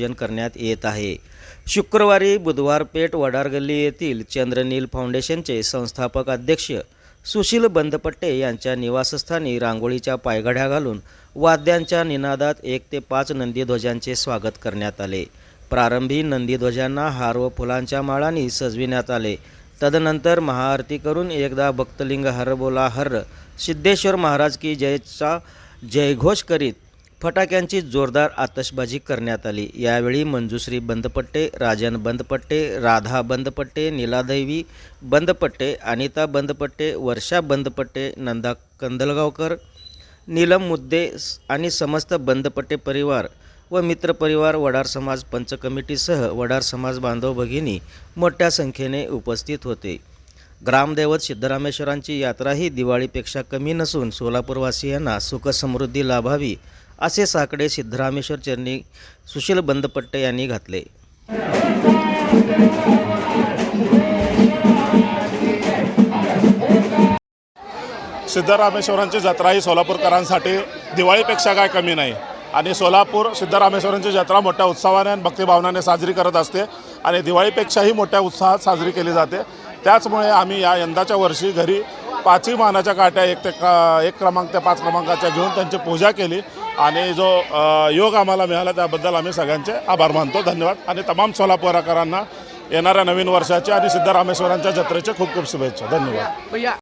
आयोजन करण्यात येत आहे. शुक्रवारी बुधवार पेठ वडारगल्ली येथील चंद्रनील फाउंडेशनचे संस्थापक अध्यक्ष सुशील बंदपट्टे यांच्या निवासस्थानी रांगोळीच्या पायघड्या घालून वाद्यांच्या निनादात एक ते पाच नंदीध्वजांचे स्वागत करण्यात आले. प्रारंभी नंदीध्वजांना हार व फुलांच्या माळांनी सजविण्यात आले. तदनंतर महाआरती करून एकदा भक्तलिंग हर बोला हर सिद्धेश्वर महाराज की जयचा जयघोष करीत फटाक्यांची जोरदार आतषबाजी करण्यात आली. यावेळी मंजुश्री बंदपट्टे राजन बंदपट्टे राधा बंदपट्टे नीलादेवी बंदपट्टे अनिता बंदपट्टे वर्षा बंदपट्टे नंदा कंदलगावकर नीलम मुद्दे आणि समस्त बंदपट्टे परिवार व मित्रपरिवार वडार समाज पंच कमिटीसह वडार समाज बांधव भगिनी मोठ्या संख्येने उपस्थित होते. ग्रामदैवत सिद्धरामेश्वरांची यात्राही दिवाळीपेक्षा कमी नसून सोलापूरवासियांना सुखसमृद्धी लाभावी असे साकडे सिद्धरामेश्वर चरणी सुशील बंदपट्टे यांनी घातले. सिद्धरामेश्वरांची जत्रा ही सोलापूरकरांसाठी दिवाळीपेक्षा काय कमी नाही. आणि सोलापूर सिद्धरामेश्वरांची जत्रा मोठ्या उत्साहाने आणि भक्तिभावनाने साजरी करत असते आणि दिवाळीपेक्षाही मोठ्या उत्साहात साजरी केली जाते. त्याचमुळे आम्ही या यंदाच्या वर्षी घरी पाचही मानाच्या काट्या एक ते का एक क्रमांक ते पाच क्रमांकाच्या घेऊन त्यांची पूजा केली. आणि जो योग आम्हाला मिळाला त्याबद्दल आम्ही सगळ्यांचे आभार मानतो. धन्यवाद. आणि तमाम सोलापूरकरांना येणाऱ्या नवीन वर्षाच्या आणि सिद्धरामेश्वरांच्या जत्रेचे खूप खूप शुभेच्छा. धन्यवाद.